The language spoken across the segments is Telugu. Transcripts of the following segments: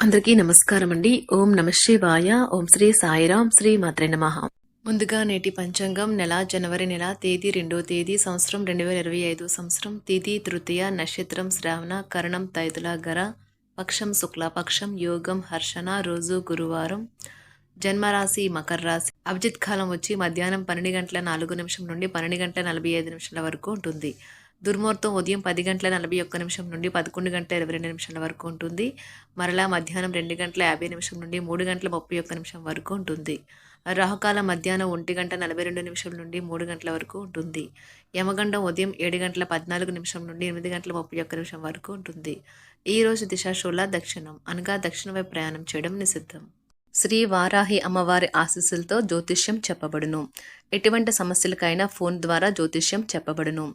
అందరికీ నమస్కారం అండి ఓం నమ శివాయ. ఓం శ్రీ సాయిరాం శ్రీ మాత్రే నమ. ముందుగా నేటి పంచాంగం నెల జనవరి నెల తేదీ రెండో తేదీ సంవత్సరం రెండు వేల ఇరవై ఐదు సంవత్సరం తిథి తృతీయ నక్షత్రం శ్రావణ కరణం తైతుల గర పక్షం శుక్లపక్షం యోగం హర్షణ రోజు గురువారం జన్మరాశి మకర రాశి అభిజిత్ కాలం వచ్చి మధ్యాహ్నం పన్నెండు గంటల నాలుగు నిమిషం నుండి పన్నెండు గంటల నలభై ఐదు నిమిషాల వరకు ఉంటుంది. దుర్ముహూర్తం ఉదయం పది గంటల నలభై ఒక్క నిమిషం నుండి పదకొండు గంటల ఇరవై రెండు నిమిషాల వరకు ఉంటుంది. మరలా మధ్యాహ్నం రెండు గంటల యాభై నిమిషం నుండి మూడు గంటల ముప్పై ఒక్క నిమిషం వరకు ఉంటుంది. రాహుకాలం మధ్యాహ్నం ఒంటి గంట నలభై రెండు నిమిషం నుండి మూడు గంటల వరకు ఉంటుంది. యమగండం ఉదయం ఏడు గంటల పద్నాలుగు నిమిషం నుండి ఎనిమిది గంటల ముప్పై ఒక్క నిమిషం వరకు ఉంటుంది. ఈ రోజు దిశాశూల దక్షిణం అనగా దక్షిణ వైపు ప్రయాణం చేయడం నిషిద్ధం. శ్రీ వారాహి అమ్మవారి ఆశీస్సులతో జ్యోతిష్యం చెప్పబడును. ఎటువంటి సమస్యలకైనా ఫోన్ ద్వారా జ్యోతిష్యం చెప్పబడును.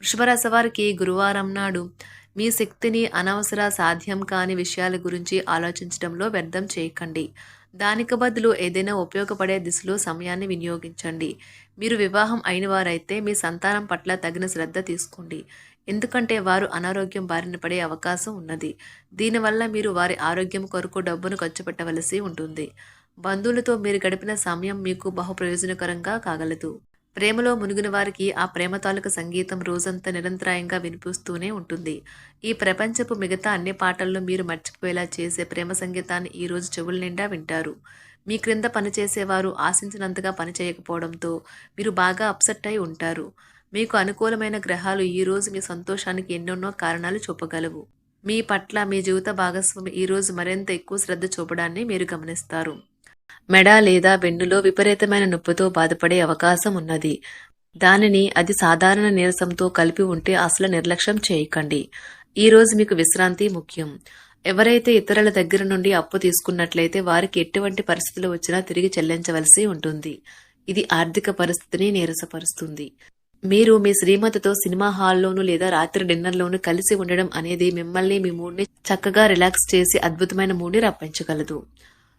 వృషభరాశి వారికి గురువారం నాడు మీ శక్తిని అనవసర సాధ్యం కాని విషయాల గురించి ఆలోచించడంలో వ్యర్థం చేయకండి. దానికి బదులు ఏదైనా ఉపయోగపడే దిశలో సమయాన్ని వినియోగించండి. మీరు వివాహం అయిన వారైతే మీ సంతానం పట్ల తగిన శ్రద్ధ తీసుకోండి. ఎందుకంటే వారు అనారోగ్యం బారిన పడే అవకాశం ఉన్నది. దీనివల్ల మీరు వారి ఆరోగ్యం కొరకు డబ్బును ఖర్చు పెట్టవలసి ఉంటుంది. బంధువులతో మీరు గడిపిన సమయం మీకు బహు ప్రయోజనకరంగా కాగలదు. ప్రేమలో మునిగిన వారికి ఆ ప్రేమ తాలూకు సంగీతం రోజంతా నిరంతరాయంగా వినిపిస్తూనే ఉంటుంది. ఈ ప్రపంచపు మిగతా అన్ని పాటల్లో మీరు మర్చిపోయేలా చేసే ప్రేమ సంగీతాన్ని ఈరోజు చెవుల నిండా వింటారు. మీ క్రింద పనిచేసేవారు ఆశించినంతగా పనిచేయకపోవడంతో మీరు బాగా అప్సెట్ అయి ఉంటారు. మీకు అనుకూలమైన గ్రహాలు ఈ రోజు మీ సంతోషానికి ఎన్నెన్నో కారణాలు చూపగలవు. మీ పట్ల మీ జీవిత భాగస్వామి ఈ రోజు మరింత ఎక్కువ శ్రద్ధ చూపడాన్ని మీరు గమనిస్తారు. మెడ లేదా వెన్నులో విపరీతమైన నొప్పితో బాధపడే అవకాశం ఉన్నది. దానిని అది సాధారణ నీరసంతో కలిపి ఉంటే అసలు నిర్లక్ష్యం చేయకండి. ఈ రోజు మీకు విశ్రాంతి ముఖ్యం. ఎవరైతే ఇతరుల దగ్గర నుండి అప్పు తీసుకున్నట్లయితే వారికి ఎటువంటి పరిస్థితులు వచ్చినా తిరిగి చెల్లించవలసి ఉంటుంది. ఇది ఆర్థిక పరిస్థితిని నీరసపరుస్తుంది. మీరు మీ శ్రీమతితో సినిమా హాల్లోనూ లేదా రాత్రి డిన్నర్లోనూ కలిసి ఉండడం అనేది మిమ్మల్ని మీ మూడ్ని చక్కగా రిలాక్స్ చేసి అద్భుతమైన మూడ్ని రప్పించగలదు.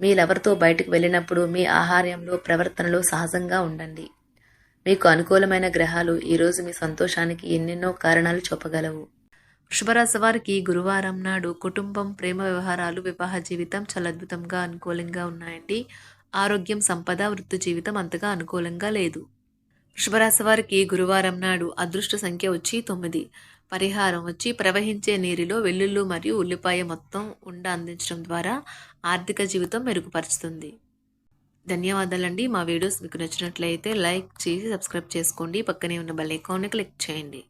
మీరెవరితో బయటకు వెళ్ళినప్పుడు మీ ఆహార్యంలో ప్రవర్తనలో సహజంగా ఉండండి. మీకు అనుకూలమైన గ్రహాలు ఈరోజు మీ సంతోషానికి ఎన్నెన్నో కారణాలు చెప్పగలవు వృషభరాశి వారికి గురువారం నాడు కుటుంబం ప్రేమ వ్యవహారాలు వివాహ జీవితం చాలా అద్భుతంగా అనుకూలంగా ఉన్నాయండి. ఆరోగ్యం సంపద వృత్తి జీవితం అంతగా అనుకూలంగా లేదు. వృషభరాశి వారికి గురువారం నాడు అదృష్ట సంఖ్య వచ్చి తొమ్మిది. పరిహారం వచ్చి ప్రవహించే నీరులో వెల్లుల్లు మరియు ఉల్లిపాయ మొత్తం ఉండ అందించడం ద్వారా ఆర్థిక జీవితం మెరుగుపరుచుతుంది ధన్యవాదాలండి. మా వీడియోస్ మీకు నచ్చినట్లయితే లైక్ చేసి సబ్స్క్రైబ్ చేసుకోండి. పక్కనే ఉన్న బెల్ ఐకాన్ని క్లిక్ చేయండి.